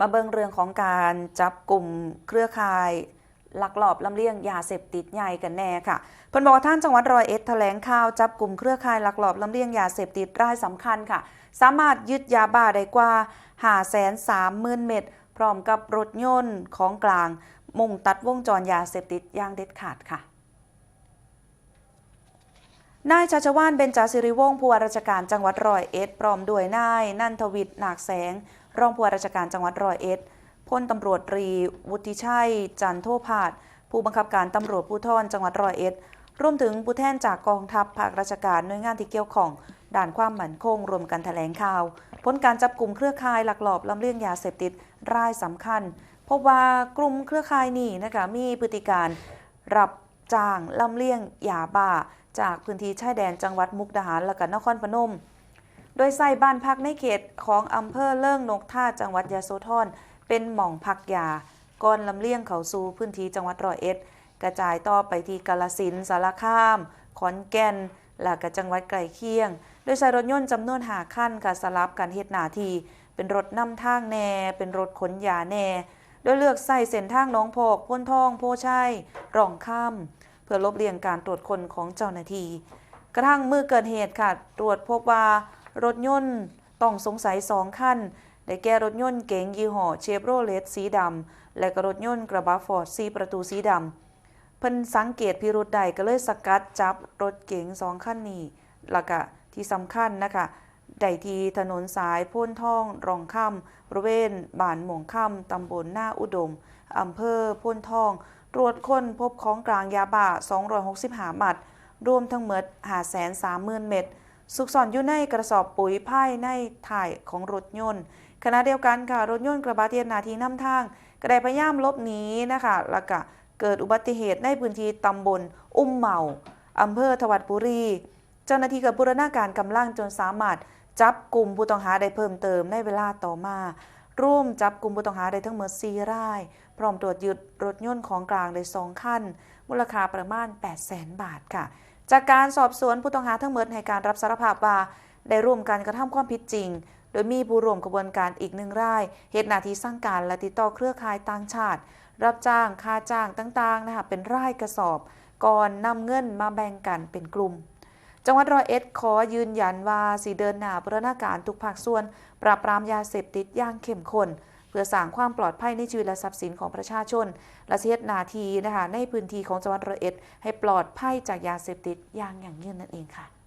มาเบิงเรื่องของการจับกลุ่มเครือข่ายลักลอบลำเลียงยาเสพติดใหญ่กันแน่ค่ะพนบอกว่าท่านจังหวัดรอยเอ็ดแถลงข่าวจับกลุ่มเครือข่ายลักลอบลำเลียงยาเสพติดรายสำคัญค่ะ สามารถยึดยาบ้าได้กว่า5 3 0 0 0 0เม็ดพร้อมกับรถยนต์ของกลาง มุ่งตัดวงจรยาเสพติดอย่างเด็ดขาดค่ะนายชาชวานเบญจศิริวงศ์ผู้ว่าราชการจังหวัดร้อยเอ็ดพร้อมด้วยนายนันทวิทย์หนักแสง รองผู้ว่าราชการจังหวัดร้อยเอ็ดพลตำรวจตรี วุฒิชัย จันโทพาดผู้บังคับการตำรวจภูธรจังหวัดร้อยเอ็ดรวมถึงผู้แทนจากกองทัพภาคราชการหน่วยงานที่เกี่ยวข้องด่านความมั่นคงรวมกันแถลงข่าว ผลการจับกลุ่มเครือข่ายลักลอบลำเลียงยาเสพติดรายสำคัญ พบว่ากลุ่มเครือข่ายนี้นะคะมีพฤติการรับจ้างลำเลียงยาบ้า จากพื้นที่ชายแดนจังหวัดมุกดาหารและก็นครพนม โดยใส่บ้านพักในเขตของอำเภอเลิ่งนกท่าจังหวัดยะโสธรเป็นหม่องพักยาก่อนลำเลียงเขาสู่พื้นที่จังหวัดร้อยเอ็ด กระจายต่อไปที่กาลสินสารคาม ขอนแก่นและก็จังหวัดใกลเคียง โดยใช้รถยนต์จำนวนหาขั้นค่ะสลับกันเฮ็ดหนาที เป็นรถนำทางแน่ เป็นรถขนยาแน่ โดยเลือกใส่เส้นทางหน้องพอกพ้นทองโพชัยร่องค่ำเพื่อลบเลี่ยงการตรวจคนของเจ้าหน้าที่กระทั่งมือเกิดเหตุค่ะ ตรวจพบว่า รถยนต์ต้องสงสัยสองคันได้แก่รถยนต์เก๋งยี่ห้อเชฟโรเลตสีดำ และก็รถยนต์กระบะฟอร์ดสีประตูสีดำ เพิ่นสังเกตพิรุธใดก็เลยสกัดจับรถเก๋งสองคันนี้แล้วก็ที่สำคัญนะคะได้ที่ถนนสายพ้นท่องรองค่ำบริเวณบ้านหมงค่ำตำบลหน้าอุดมอำเภอพ้นท่อง ตรวจค้นพบของกลางยาบ้า 265 มัด รวมทั้งหมด530,000 เม็ด สุกซ่อนอยู่ในกระสอบปุ๋ยภายในถ่ายของรถยนต์ขณะเดียวกันค่ะรถยนต์กระบะเทียนนาทีน้ำทางก็ได้พยายามลบหนีนะคะแล้วก็เกิดอุบัติเหตุในพื้นที่ตำบลอุ้มเมาอำเภอถวัดบุรี เจ้าหน้าที่กับบูรณาการกำลังจนสามารถจับกลุ่มผู้ต้องหาได้เพิ่มเติมในเวลาต่อมา ร่วมจับกลุ่มผู้ต้องหาได้ทั้งหมด4ราย พร้อมตรวจยึดรถยนต์ของกลางได้2คัน มูลค่าประมาณ 8 0 0 0 0 0 บาทค่ะ จากการสอบสวนผู้ต้องหาทั้งหมดให้การรับสารภาพว่าได้ร่วมกันกระทำความผิดจริง โดยมีผู้ร่วมกระบวนการอีกหนึ่งรายเหตุนาทีสร้างการและติดต่อเครือข่ายต่างชาติ รับจ้างค่าจ้างต่างๆนะคะเป็นรายกระสอบ ก่อนนำเงินมาแบ่งกันเป็นกลุ่ม จังหวัดร้อยเอ็ดขอยืนยันว่าสีเดินหน้าบรณาการทุกภาคส่วน ปราบปรามยาเสพติดอย่างเข้มข้น เพื่อสร้างความปลอดภัยในชีวิตและทรัพย์สินของประชาชน และเสียนาทีนะคะในพื้นที่ของจังหวัดระเอ็ด ให้ปลอดภัยจากยาเสพติดอย่างอย่างยืนนั่นเองค่ะ